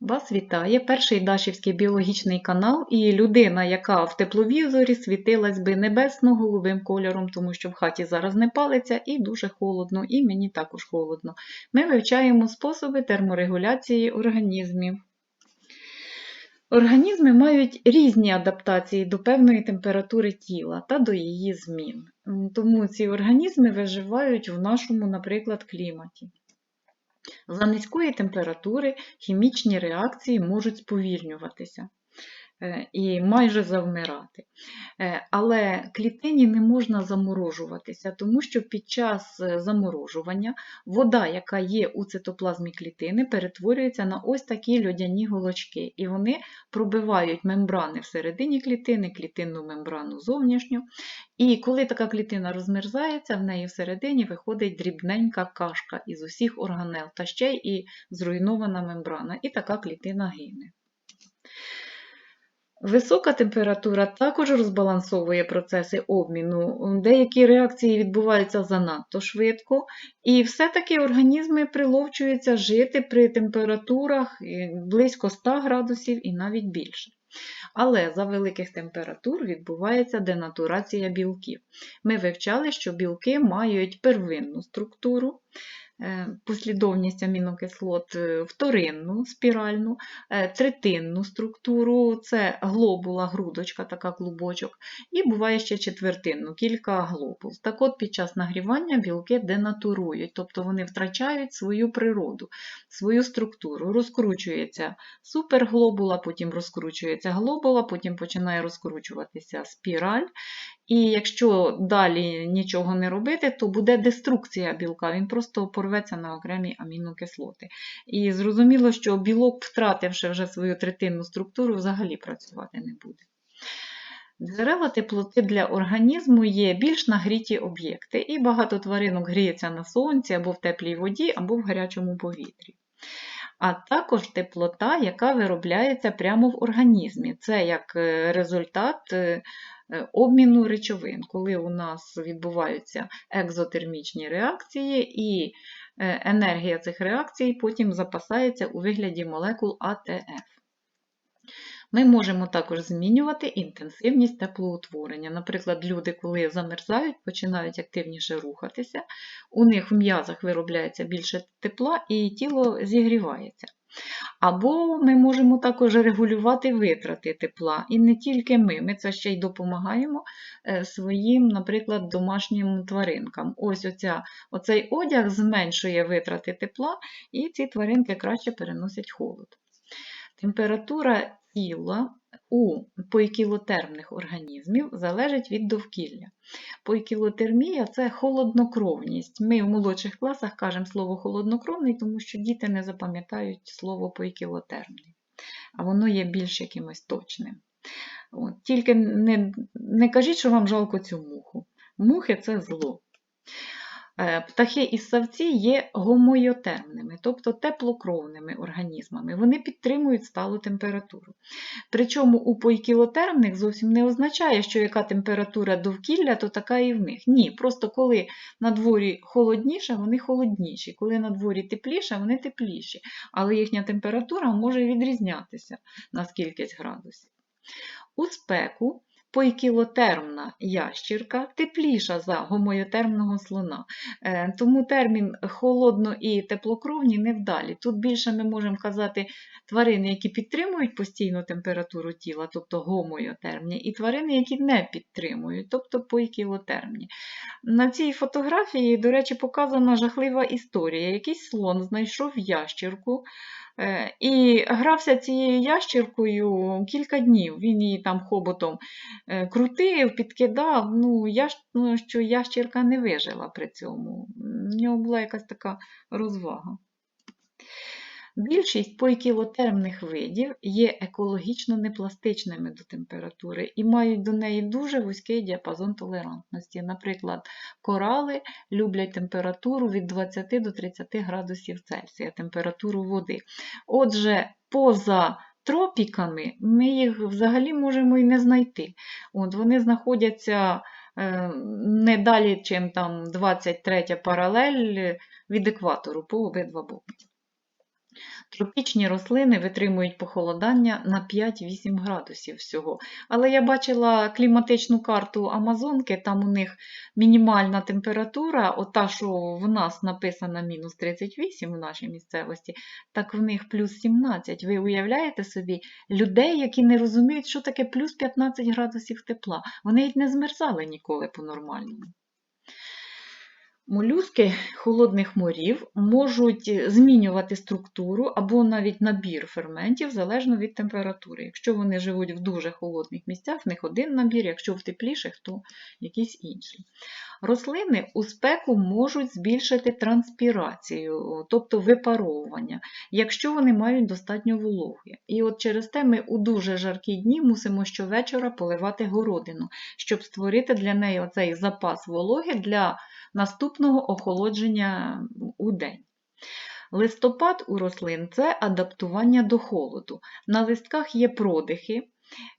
Вас вітає перший Дашівський біологічний канал і людина, яка в тепловізорі світилась би небесно-голубим кольором, тому що в хаті зараз не палиться і дуже холодно, і мені також холодно. Ми вивчаємо способи терморегуляції організмів. Організми мають різні адаптації до певної температури тіла та до її змін. Тому ці організми виживають в нашому, наприклад, кліматі. За низької температури хімічні реакції можуть сповільнюватися і майже завмирати. Е, Але клітині не можна заморожуватися, тому що під час е, заморожування вода, яка є у цитоплазмі клітини, перетворюється на ось такі льодяні голочки, і вони пробивають мембрани всередині клітини, клітинну мембрану зовнішню. І коли така клітина розмерзається, в неї всередині виходить дрібненька кашка із усіх органел, та ще й зруйнована мембрана, і така клітина гине. Висока температура також розбалансовує процеси обміну. Деякі реакції відбуваються занадто швидко, і все-таки організми приловчуються жити при температурах е, близько 100 градусів і навіть більше. Але за великих температур відбувається денатурація білків. Ми вивчали, що білки мають первинну структуру, послідовність амінокислот, е, вторинну спіральну, е, третинну структуру, це глобула, грудочка, така клубочок, і буває ще четвертинну, кілька глобул. Так от під час нагрівання білки денатурують, тобто вони втрачають свою природу, свою структуру. Розкручується суперглобула, потім розкручується глобула, потім починає розкручуватися спіраль. І якщо далі нічого не робити, то буде деструкція білка, він просто порветься на окремі амінокислоти. І зрозуміло, що білок, втративши вже свою третинну структуру, взагалі працювати не буде. Джерела теплоти для організму є більш нагріті об'єкти, і багато тваринок гріється на сонці або в теплій воді, або в гарячому повітрі. А також теплота, яка виробляється прямо в організмі. Це як е, результат е, е, обміну речовин, коли у нас відбуваються екзотермічні реакції, і енергія цих реакцій потім запасається у вигляді молекул АТФ. Ми можемо також змінювати інтенсивність теплоутворення. Наприклад, люди, коли замерзають, починають активніше рухатися, у них в м'язах виробляється більше тепла і тіло зігрівається. Або ми можемо також регулювати витрати тепла. І не тільки ми, ми це ще й допомагаємо е, своїм, наприклад, домашнім тваринкам. Ось оця, оцей одяг зменшує витрати тепла, і ці тваринки краще переносять холод. Температура тіла у поікілотермних організмів залежить від довкілля. Поікілотермія це холоднокровність. Ми в молодших класах кажемо слово холоднокровний, тому що діти не запам'ятають слово поікілотермний, а воно є більш якимось точним. От, Тільки не, не кажіть, що вам жалко цю муху. Мухи це зло. Е, Птахи і ссавці є гомойотермними, тобто теплокровними організмами. Вони підтримують сталу температуру. Причому у поікілотермних зовсім не означає, що яка температура довкілля, то така і в них. Ні, просто коли на дворі холодніше, вони холодніші, коли на дворі тепліше, вони тепліші. Але їхня температура може відрізнятися на скількись градусів. У спеку Поікілотермна ящірка тепліша за гомойотермного слона. Е, Тому термін холодно і теплокровні невдалі. Тут більше ми можемо казати тварини, які підтримують постійну температуру тіла, тобто гомойотермні, і тварини, які не підтримують, тобто поікілотермні. На цій фотографії, до речі, показана жахлива історія. Якийсь слон знайшов ящірку. Е, І грався цією ящіркою кілька днів. Він її там хоботом е, крутив, підкидав. Ну, я ну, що ящірка не вижила при цьому. В нього була якась така розвага. Більшість поікілотермних видів є екологічно непластичними до температури і мають до неї дуже вузький діапазон толерантності. Наприклад, корали люблять температуру від 20 до 30 градусів Цельсія, температуру води. Отже, поза тропіками ми їх взагалі можемо і не знайти. От Вони знаходяться е, не далі, чим там 23 паралель від екватору по обидва боки. Тропічні рослини витримують похолодання на 5-8 градусів всього. Але я бачила кліматичну карту Амазонки, там у них мінімальна температура, ота, що в нас написана мінус 38 в нашій місцевості, так в них плюс 17. Ви уявляєте собі людей, які не розуміють, що таке плюс 15 градусів тепла. Вони й не змерзали ніколи по-нормальному. Молюски холодних морів можуть змінювати структуру або навіть набір ферментів залежно від температури. Якщо вони живуть в дуже холодних місцях, в них один набір, якщо в тепліших, то якийсь інший. Рослини у спеку можуть збільшити транспірацію, тобто випаровування, якщо вони мають достатньо вологи. І от через те ми у дуже жаркі дні мусимо щовечора поливати городину, щоб створити для неї оцей запас вологи для наступного охолодження у день. Листопад у рослин це адаптування до холоду. На листках є продихи.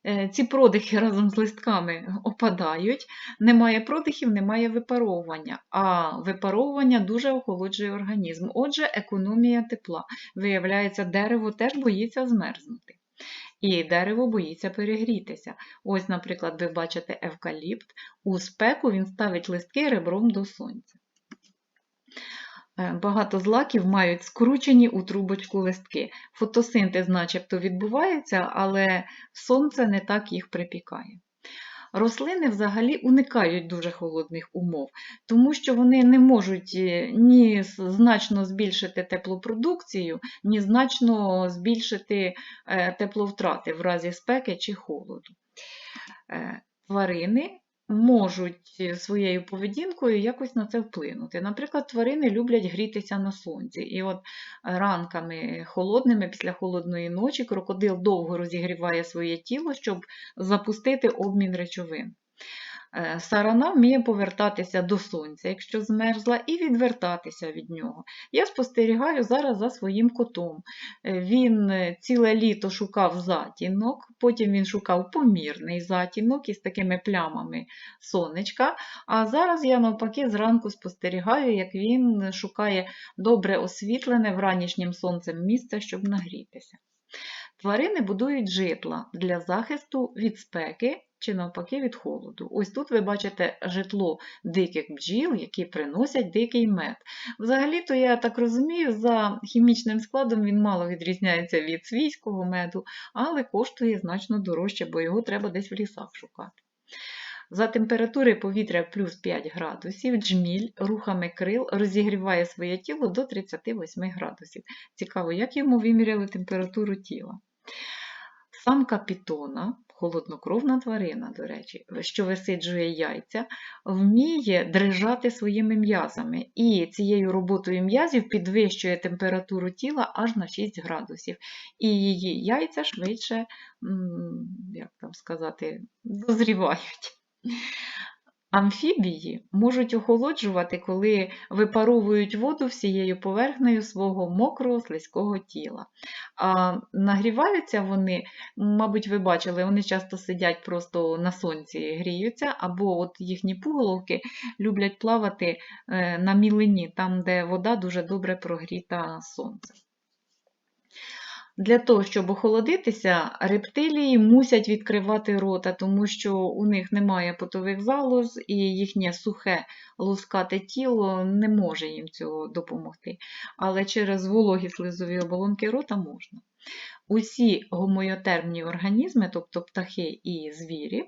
Е, Ці продихи разом з листками опадають, немає продихів, немає випаровування, а випаровування дуже охолоджує організм. Отже, економія тепла. Виявляється, дерево теж боїться змерзнути. І дерево боїться перегрітися. Ось, наприклад, ви бачите евкаліпт, у спеку він ставить листки ребром до сонця. Е, Багато злаків мають скручені у трубочку листки. Фотосинтез начебто відбувається, але сонце не так їх припікає. Рослини взагалі уникають дуже холодних умов, тому що вони не можуть е, ні значно збільшити теплопродукцію, ні значно збільшити е, тепловтрати в разі спеки чи холоду. Е, Тварини можуть е, своєю поведінкою якось на це вплинути. Наприклад, тварини люблять грітися на сонці. І от ранками холодними після холодної ночі крокодил довго розігріває своє тіло, щоб запустити обмін речовин. Е, Сарана вміє повертатися до сонця, якщо змерзла, і відвертатися від нього. Я спостерігаю зараз за своїм котом. Е, Він е, ціле літо шукав затінок, потім він шукав помірний затінок із такими плямами сонечка. А зараз я навпаки зранку спостерігаю, як він шукає добре освітлене вранішнім сонцем місце, щоб нагрітися. Тварини будують житла для захисту від спеки чи навпаки від холоду. Ось тут ви бачите житло диких бджіл, які приносять дикий мед. Взагалі-то, я так розумію, за хімічним складом він мало відрізняється від свійського меду, але коштує значно дорожче, бо його треба десь в лісах шукати. За температури повітря плюс 5 градусів, джміль рухами крил розігріває своє тіло до 38 градусів. Цікаво, як йому виміряли температуру тіла. Самка пітона, холоднокровна тварина, до речі, що висиджує яйця, вміє дрижати своїми м'язами. І цією роботою м'язів підвищує температуру тіла аж на 6 градусів. І її яйця швидше, як там сказати, дозрівають. Амфібії можуть охолоджувати, коли випаровують воду всією поверхнею свого мокрого слизького тіла. А нагріваються вони, мабуть, ви бачили, вони часто сидять просто на сонці гріються, або от їхні пуголовки люблять плавати е, на мілині, там, де вода дуже добре прогріта сонцем. Для того, щоб охолодитися, рептилії мусять відкривати рота, тому що у них немає потових залоз і їхнє сухе лускате тіло не може їм цього допомогти. Але через вологі слизові оболонки рота можна. Усі гомойотермні організми, тобто птахи і звірі,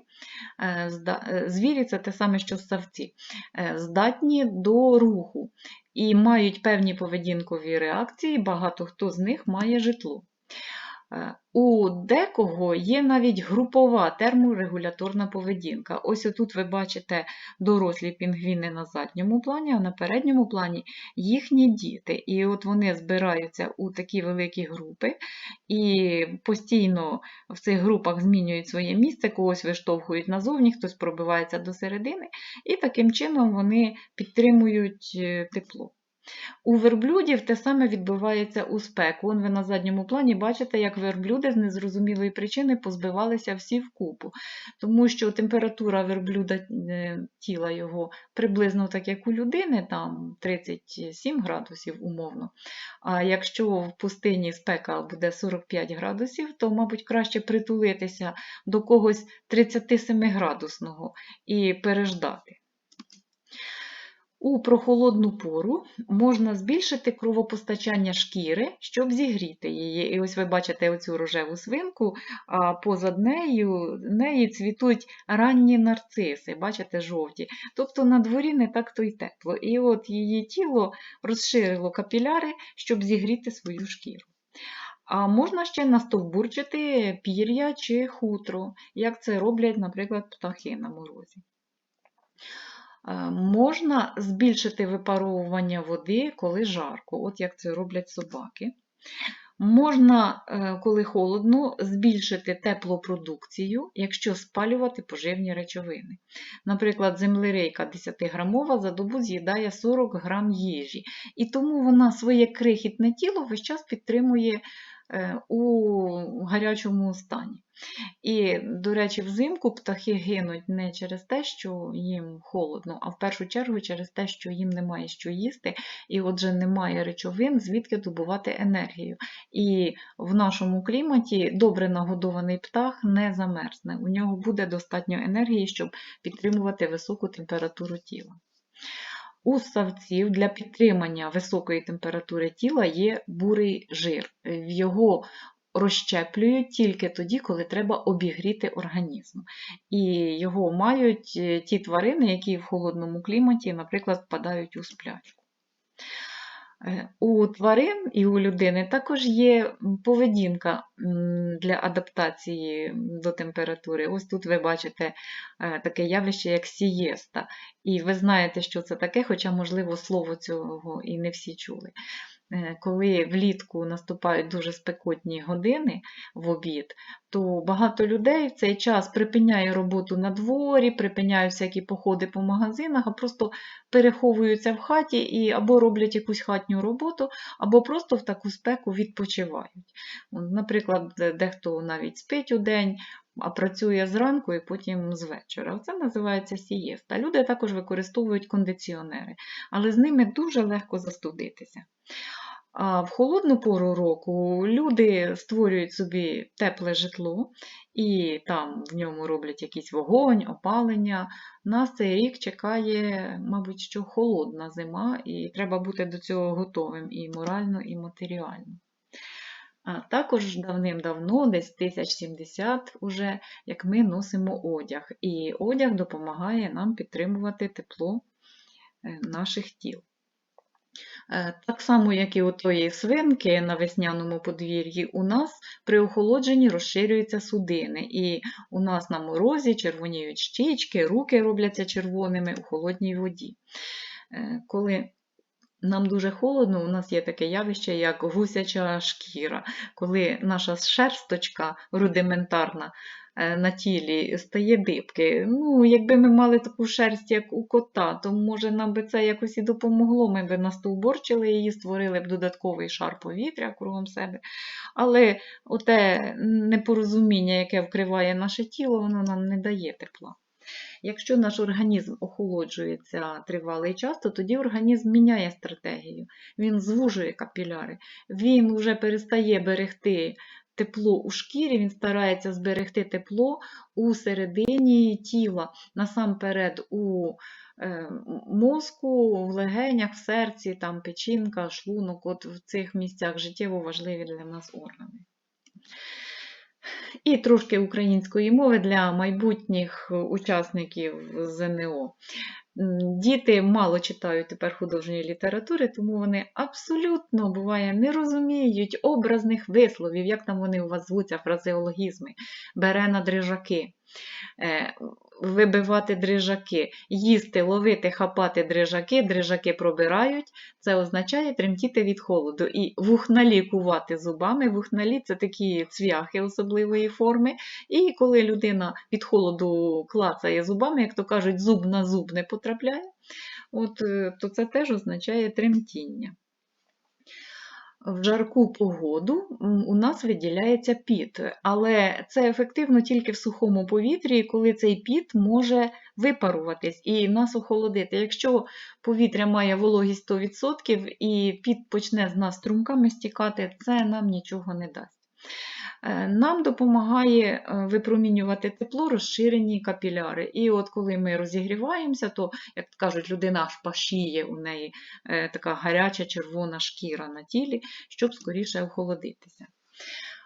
е, е, звірі це те саме, що ссавці, е, здатні до руху і мають певні поведінкові реакції, багато хто з них має житло. Е, У декого є навіть групова терморегуляторна поведінка. Ось отут ви бачите дорослі пінгвіни на задньому плані, а на передньому плані їхні діти. І от вони збираються у такі великі групи і постійно в цих групах змінюють своє місце, когось виштовхують назовні, хтось пробивається до середини, і таким чином вони підтримують е, тепло. У верблюдів те саме відбувається у спеку. Вон ви на задньому плані бачите, як верблюди з незрозумілої причини позбивалися всі вкупу, тому що температура верблюда е, тіла його приблизно так, як у людини, там 37 градусів умовно. А якщо в пустині спека буде 45 градусів, то, мабуть, краще притулитися до когось 37-градусного і переждати. У прохолодну пору можна збільшити кровопостачання шкіри, щоб зігріти її. І ось ви бачите оцю рожеву свинку, а позад нею неї цвітуть ранні нарциси, бачите, жовті. Тобто на дворі не так то й тепло. І от її тіло розширило капіляри, щоб зігріти свою шкіру. А можна ще настовбурчити пір'я чи хутро, як це роблять, наприклад, птахи на морозі. Е, Можна збільшити випаровування води, коли жарко, от як це роблять собаки. Можна, е, коли холодно, збільшити теплопродукцію, якщо спалювати поживні речовини. Наприклад, землерейка 10-грамова за добу з'їдає 40 грам їжі, і тому вона своє крихітне тіло весь час підтримує у гарячому стані. І, до речі, взимку птахи гинуть не через те, що їм холодно, а в першу чергу через те, що їм немає що їсти, і отже, немає речовин, звідки добувати енергію. І в нашому кліматі добре нагодований птах не замерзне. У нього буде достатньо енергії, щоб підтримувати високу температуру тіла. У ссавців для підтримання високої температури тіла є бурий жир. Його розщеплюють тільки тоді, коли треба обігріти організм. І його мають е, ті тварини, які в холодному кліматі, наприклад, впадають у сплячку. Е, У тварин і у людини також є поведінка для адаптації до температури. Ось тут ви бачите е, таке явище, як сієста. І ви знаєте, що це таке, хоча, можливо, слово цього і не всі чули. Е, Коли влітку наступають дуже спекотні години в обід, то багато людей в цей час припиняє роботу на дворі, припиняють всякі походи по магазинах, а просто переховуються в хаті і або роблять якусь хатню роботу, або просто в таку спеку відпочивають. Наприклад, дехто навіть спить у день, а працює зранку і потім з вечора. Це називається сієста. Люди також використовують кондиціонери, але з ними дуже легко застудитися. А в холодну пору року люди створюють собі тепле житло і там в ньому роблять якийсь вогонь, опалення. Нас цей рік чекає, мабуть, що холодна зима, і треба бути до цього готовим і морально, і матеріально. А також давним-давно, десь 1070 уже, як ми носимо одяг. І одяг допомагає нам підтримувати тепло е, наших тіл. Е, Так само, як і у тої свинки на весняному подвір'ї, у нас при охолодженні розширюються судини, і у нас на морозі червоніють щічки, руки робляться червоними у холодній воді. Е, Коли нам дуже холодно, у нас є таке явище, як гусяча шкіра, коли наша шерсточка рудиментарна е, на тілі стає дибки. Ну, якби ми мали таку шерсть, як у кота, то може нам би це якось і допомогло. Ми б настовборчили її, створили б додатковий шар повітря кругом себе. Але оте непорозуміння, яке вкриває наше тіло, воно нам не дає тепла. Якщо наш організм охолоджується тривалий час, то тоді організм міняє стратегію. Він звужує капіляри, він вже перестає берегти тепло у шкірі, він старається зберегти тепло у середині тіла, насамперед у е, мозку, в легенях, в серці, там печінка, шлунок, от в цих місцях життєво важливі для нас органи. І трошки української мови для майбутніх учасників ЗНО. Діти мало читають тепер художньої літератури, тому вони абсолютно буває не розуміють образних висловів, як там вони у вас звуться, фразеологізми, бере на дрижаки, вибивати дрижаки, їсти, ловити, хапати дрижаки, дрижаки пробирають. Це означає тремтіти від холоду. І вухналі кувати зубами. Вухналі це такі цвяхи особливої форми. І коли людина від холоду клацає зубами, як то кажуть, зуб на зуб не потрапляє. от, е, то це теж означає тремтіння. В жарку погоду у нас виділяється піт, але це ефективно тільки в сухому повітрі, коли цей піт може випаруватись і нас охолодити. Якщо повітря має вологість 100% і піт почне з нас струмками стікати, це нам нічого не дасть. Е, Нам допомагає е, випромінювати тепло розширені капіляри. І от коли ми розігріваємося, то, як кажуть, людина аж пашіє, у неї е, така гаряча червона шкіра на тілі, щоб скоріше охолодитися.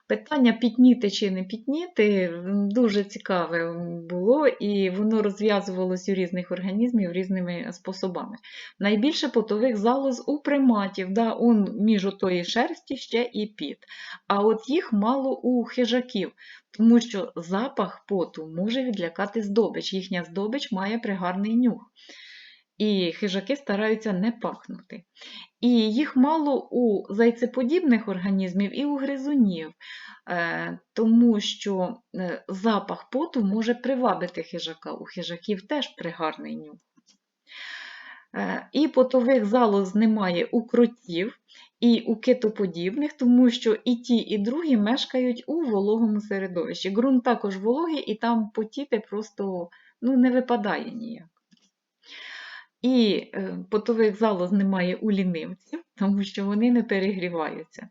Питання пітніти чи не пітніти дуже цікаве було, і воно розв'язувалось у різних організмів різними способами. Найбільше потових залоз у приматів, да, он між отої шерсті ще і піт. А от їх мало у хижаків, тому що запах поту може відлякати здобич. Їхня здобич має пригарний нюх. І хижаки стараються не пахнути. І їх мало у зайцеподібних організмів і у гризунів, е, тому що е, запах поту може привабити хижака. У хижаків теж пригарний нюх. Е, І потових залоз немає у кротів і у китоподібних, тому що і ті, і другі мешкають у вологому середовищі. Ґрунт також вологий, і там потіти просто ну, не випадає ніяк. І е, потових залоз немає у лінивців, тому що вони не перегріваються.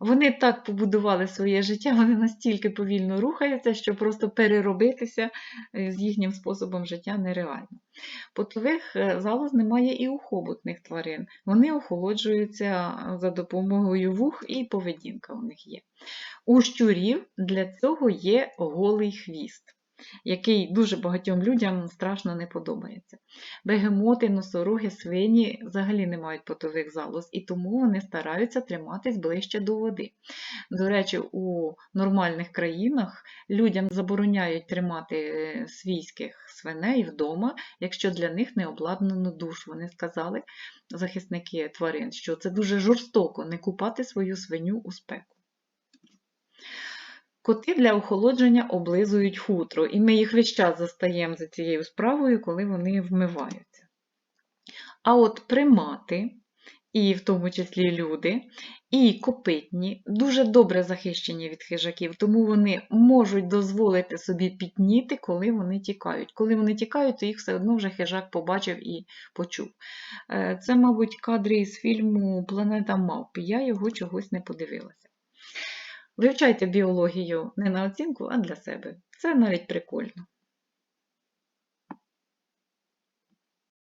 Вони так побудували своє життя, вони настільки повільно рухаються, що просто переробитися е, з їхнім способом життя нереально. Потових е, залоз немає і у хоботних тварин. Вони охолоджуються за допомогою вух і поведінка у них є. У щурів для цього є голий хвіст який дуже багатьом людям страшно не подобається. Бегемоти, носороги, свині взагалі не мають потових залоз, і тому вони стараються триматись ближче до води. До речі, у нормальних країнах людям забороняють тримати е, свійських свиней вдома, якщо для них не обладнано душ. Вони сказали, захисники тварин, що це дуже жорстоко не купати свою свиню у спеку. Коти для охолодження облизують хутро, і ми їх весь час застаємо за цією справою, коли вони вмиваються. А от примати, і в тому числі люди, і копитні дуже добре захищені від хижаків, тому вони можуть дозволити собі пітніти, коли вони тікають. Коли вони тікають, то їх все одно вже хижак побачив і почув. Е, Це, мабуть, кадри із фільму Планета мавп. Я його чогось не подивилася. Вивчайте біологію не на оцінку, а для себе. Це навіть прикольно.